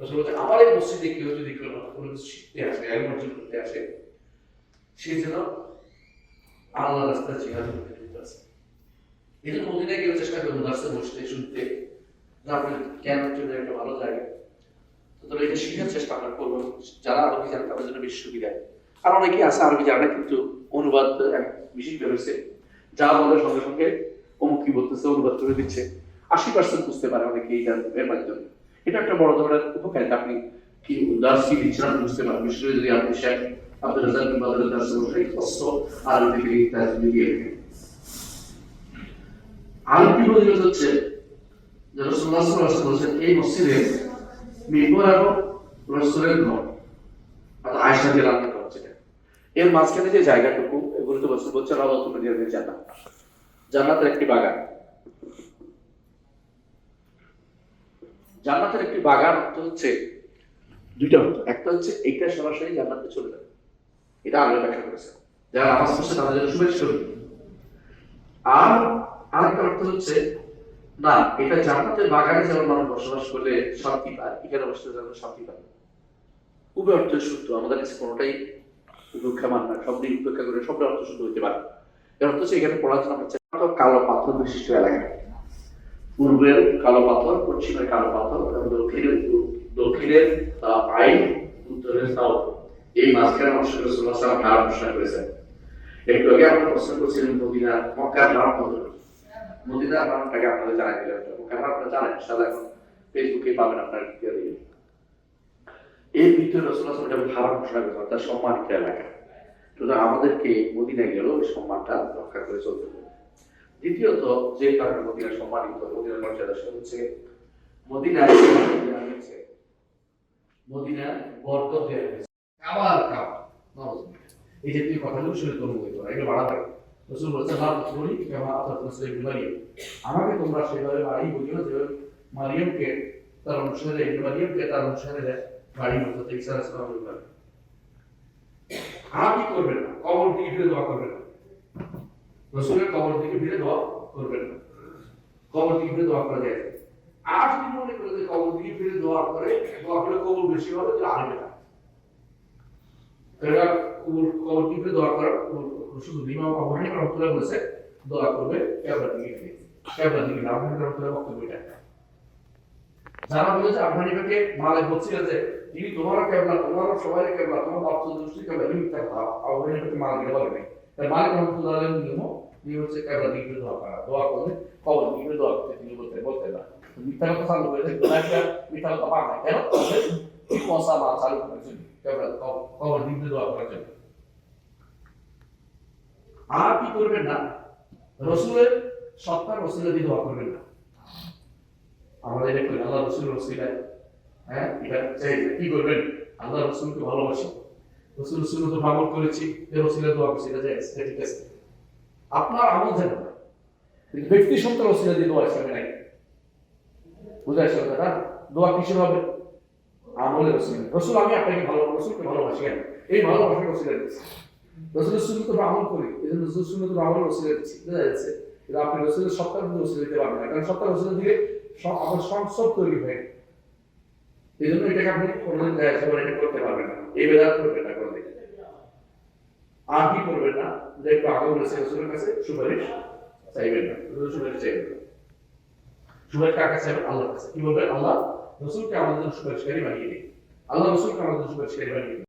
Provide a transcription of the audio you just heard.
রসুল আমার এই মসজিদে কেউ যদি কোনো কোনো কিছু শিখতে আসে এলম অর্জন করতে আসে, সে যেন আল্লাহ রাস্তায় জিহাদ করতে যেতে আসে এই মদিনায় গেলে চেষ্টা করব রাস্তায় বসতে শুনতে আপনার জ্ঞানের জন্য একটা ভালো জায়গা। তো তবে এটা শেখার চেষ্টা আমরা করব যারা আরবি জানে, তাদের জন্য বেশি সুবিধা। আর অনেকেই আছে আরবি জানে, কিন্তু অনুবাদ এক বিশেষ বেরোচ্ছে যা বলে সঙ্গে সঙ্গে অমুক কি বলতেছে, অনুবাদ করে দিচ্ছে। আশি পার্সেন্ট বুঝতে পারে অনেকে এই এর মাধ্যমে। এটা একটা বড় ধরনের উপকারিতা। আপনি কি দাস কি বুঝতে পারেন বিশেষ যদি আপনি শেখ আব্দুল রাজাক বিন বসে কষ্ট রাখেন আরেকটি ফজিলত হচ্ছে এই মসজিদে মিম্বর এবং রাসূলের ঘর অর্থাৎ আয়েশা দিয়ে রান্না করা এর মাঝখানে যে জায়গাটুকু, এগুলো তো বলছে বলছে মদিনার জান্নাত। একটি বাগান। জান্নাতের একটি বাগান হচ্ছে দুইটা অর্থ একটা হচ্ছে এইটা সরাসরি জান্নাতে চলে যাবে। এটা আগে ব্যাখ্যা করেছে যারা নামাজ পড়ছে তাদের জন্য শুভেচ্ছা আর আরেকটা অর্থ হচ্ছে, না, এটা জান্নাতের বাগানে যেমন মানুষ বসবাস করলে শান্তি পায়, এখানে বসতে যেন শান্তি পায়। উভয় অর্থ শুদ্ধ। আমাদের কাছে কোনোটাই উপেক্ষা মান না। সব দিক উপেক্ষা করে সব অর্থ শুদ্ধ হতে পারে। এর অর্থ হচ্ছে এখানে পড়াশোনা হচ্ছে কালো পাথর বিশিষ্ট এলাকা। পূর্বের কালো পাথর পশ্চিমের কালো পাথর এবং দক্ষিণের দক্ষিণের আহ, আইন উত্তরের তাও। এই মাঝখানে অংশ রসুল্লাহ সাল্লাম হার ঘোষণা করেছেন একটু আগে আমরা প্রশ্ন করছিলেন মদিনা মক্কার নাম কত মদিনার নামটাকে আপনাদের জানাই দিলাম। মক্কার আপনারা জানেন সাদা এখন ফেসবুকে পাবেন আপনার দিয়ে এর ভিতরে রসুল্লাহ সাল্লাম হারাম ঘোষণা করেছেন অর্থাৎ সম্মানিত এলাকা। সুতরাং আমাদেরকে মদিনায় গেলেও সম্মানটা রক্ষা করে চলতে হবে। দ্বিতীয়ত, যে কারণে মদিনা সম্মানিত, মদিনার মর্যাদা সে হচ্ছে মদিনা বরকত এই যে তুই এগুলো রসুল বলছে কেমন আমাকে তোমরা সেভাবে বাড়ি বলিও যে মারিয়ামকে তার অনুসারে মারিয়ামকে তার অনুসারে বাড়ি মতো ঈসা আলাইহিস সালাম বলবেন আর কি করবেন না? কবর দিকে ফিরে দোয়া করবেন না। রসুলের কবর দিকে ফিরে দোয়া করবেন না। কবর দিকে ফিরে দোয়া করা যায়। আর যদি মনে করে যে কবর দিকে ফিরে দোয়া করে দোয়া করে কবর বেশি হবে তাহলে আনবে না। কবর কবর দিকে ফিরে দোয়া শুধু বলেছে, দোয়া করবে ফিরে। বক্তব্য এটা। যারা বলেছে বলছিল যে তিনি তোমারও তোমারও সবাই কেবলা, তোমার বাচ্চা দৃষ্টি কেবলা তুমি তাকে আবু হানিফাকে মালিক বলে নাই। মালিক দোয়া করা। দোয়া করলে দোয়া তিনি বলতে মিথ্যা কথা চালু মশা চালু করার জন্য আর কি করবেন না? রসুলের সত্তার রসুলের দিয়ে দোয়া করবেন না। এটা আল্লাহ রসুল রসিলায় হ্যাঁ কি করবেন? আল্লাহ রসুলকে ভালোবাসি। রসুল রসুল তো আমল করেছি রসুলের দোয়া করছি, এটা যায় এটা ঠিক আছে। আপনার আমল যেন ব্যক্তি সত্তা রসিলা দিয়ে দোয়া হিসাবে নাই। বুঝা কথা দোয়া কিসের হবে? আমলের রসিলা রসুল, আমি আপনাকে ভালো, রসুলকে ভালোবাসি কেন এই ভালোবাসা রসিলা দিচ্ছি রসুলের সুন্নত আমল করি, এই জন্য রসুল সুন্নত আমল রসিলা দিচ্ছি বুঝা যাচ্ছে আপনি রসুলের রসিলা দিতে পারবেন না, কারণ সত্তার রসিলা দিলে সব- আমার সংসদ তৈরি হয়ে। এই জন্য এটাকে আপনি কোনোদিন যাচ্ছে এটা করতে পারবেন না। এই বেদাত করবেন না কোনোদিন। আর কি করবেন না? যে একটু আগে বলেছে, রসুলের কাছে সুপারিশ চাইবেন না। সুপারিশ চাইবেন না। সুপারিশ কার কাছে চাইবেন? আল্লাহর কাছে। কি বলবেন? আল্লাহ রসুলকে আমাদের সুপারিশকারী বানিয়ে দিন। আল্লাহ রসুলকে আমাদের সুপারিশকারী বানিয়ে দিন।